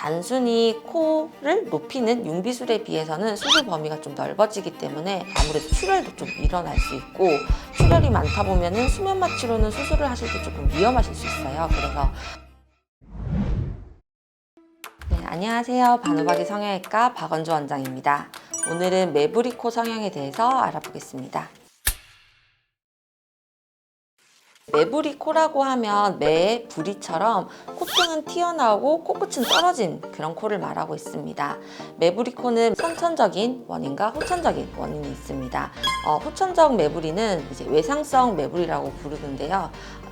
단순히 코를 높이는 융비술에 비해서는 수술 범위가 좀 넓어지기 때문에 아무래도 출혈도 좀 일어날 수 있고 출혈이 많다 보면은 수면 마취로는 수술을 하실 때 조금 위험하실 수 있어요. 그래서 네, 안녕하세요. 바누바기 성형외과 박원주 원장입니다. 오늘은 매부리 코 성형에 대해서 알아보겠습니다. 매부리 코라고 하면 매의 부리처럼 콧등은 튀어나오고 코끝은 떨어진 그런 코를 말하고 있습니다. 매부리 코는 선천적인 원인과 후천적인 원인이 있습니다. 어, 후천적 매부리는 이제 외상성 매부리라고 부르는데요.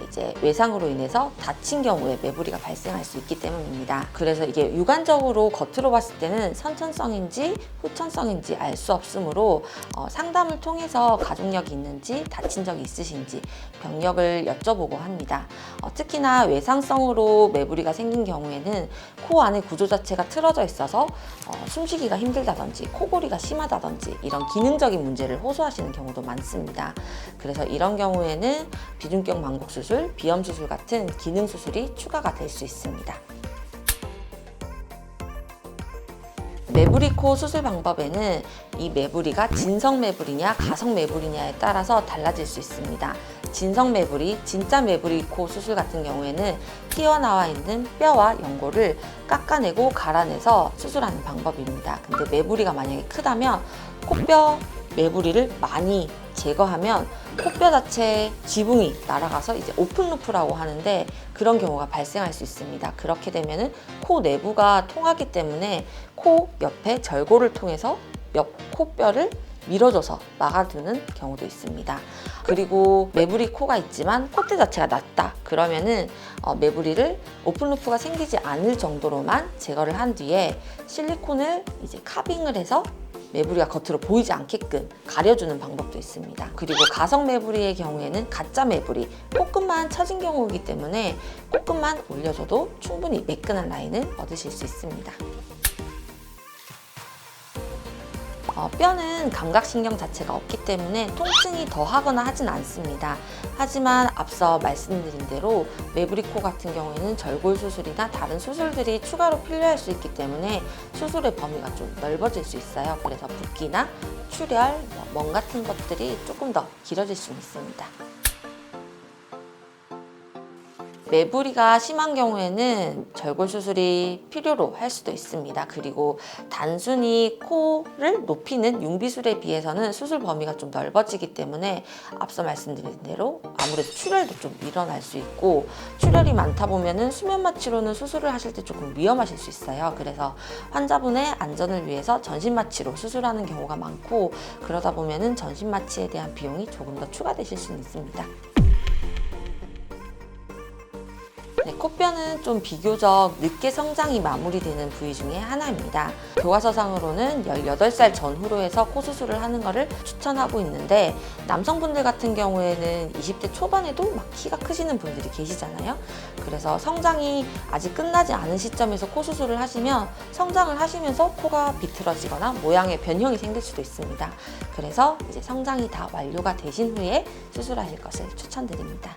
이제 외상으로 인해서 다친 경우에 매부리가 발생할 수 있기 때문입니다. 그래서 이게 육안적으로 겉으로 봤을 때는 선천성인지 후천성인지 알 수 없으므로 어, 상담을 통해서 가족력이 있는지 다친 적이 있으신지 병력을 여쭤보고 합니다. 어, 특히나 외상성으로 매부리가 생긴 경우에는 코 안의 구조 자체가 틀어져 있어서 어, 숨쉬기가 힘들다든지 코골이가 심하다든지 이런 기능적인 문제를 호소하시는 경우도 많습니다. 그래서 이런 경우에는 비중격 망곡 수술, 비염 수술 같은 기능 수술이 추가가 될 수 있습니다. 매부리 코 수술 방법에는 이 매부리가 진성 매부리냐 가성 매부리냐에 따라서 달라질 수 있습니다. 진성 매부리, 진짜 매부리 코 수술 같은 경우에는 튀어나와 있는 뼈와 연골을 깎아내고 갈아내서 수술하는 방법입니다. 근데 매부리가 만약에 크다면 코뼈 매부리를 많이 제거하면 코뼈 자체에 지붕이 날아가서 이제 오픈 루프라고 하는데 그런 경우가 발생할 수 있습니다. 그렇게 되면은 코 내부가 통하기 때문에 코 옆에 절골을 통해서 옆 코뼈를 밀어줘서 막아두는 경우도 있습니다. 그리고 매부리 코가 있지만 콧대 자체가 낮다. 그러면은 어, 매부리를 오픈 루프가 생기지 않을 정도로만 제거를 한 뒤에 실리콘을 이제 카빙을 해서 매부리가 겉으로 보이지 않게끔 가려주는 방법도 있습니다. 그리고 가성 매부리의 경우에는 가짜 매부리, 코끝만 처진 경우이기 때문에 코끝만 올려줘도 충분히 매끈한 라인을 얻으실 수 있습니다. 어, 뼈는 감각신경 자체가 없기 때문에 통증이 더하거나 하진 않습니다. 하지만 앞서 말씀드린 대로 매부리코 같은 경우에는 절골 수술이나 다른 수술들이 추가로 필요할 수 있기 때문에 수술의 범위가 좀 넓어질 수 있어요. 그래서 붓기나 출혈, 뭐멍 같은 것들이 조금 더 길어질 수 있습니다. 매부리가 심한 경우에는 절골 수술이 필요로 할 수도 있습니다. 그리고 단순히 코를 높이는 융비술에 비해서는 수술 범위가 좀 넓어지기 때문에 앞서 말씀드린 대로 아무래도 출혈도 좀 일어날 수 있고 출혈이 많다 보면은 수면 마취로는 수술을 하실 때 조금 위험하실 수 있어요. 그래서 환자분의 안전을 위해서 전신 마취로 수술하는 경우가 많고 그러다 보면은 전신 마취에 대한 비용이 조금 더 추가되실 수는 있습니다. 네, 코뼈는 좀 비교적 늦게 성장이 마무리되는 부위 중에 하나입니다. 교과서상으로는 18살 전후로 해서 코 수술을 하는 것을 추천하고 있는데 남성분들 같은 경우에는 20대 초반에도 막 키가 크시는 분들이 계시잖아요. 그래서 성장이 아직 끝나지 않은 시점에서 코 수술을 하시면 성장을 하시면서 코가 비틀어지거나 모양의 변형이 생길 수도 있습니다. 그래서 이제 성장이 다 완료가 되신 후에 수술하실 것을 추천드립니다.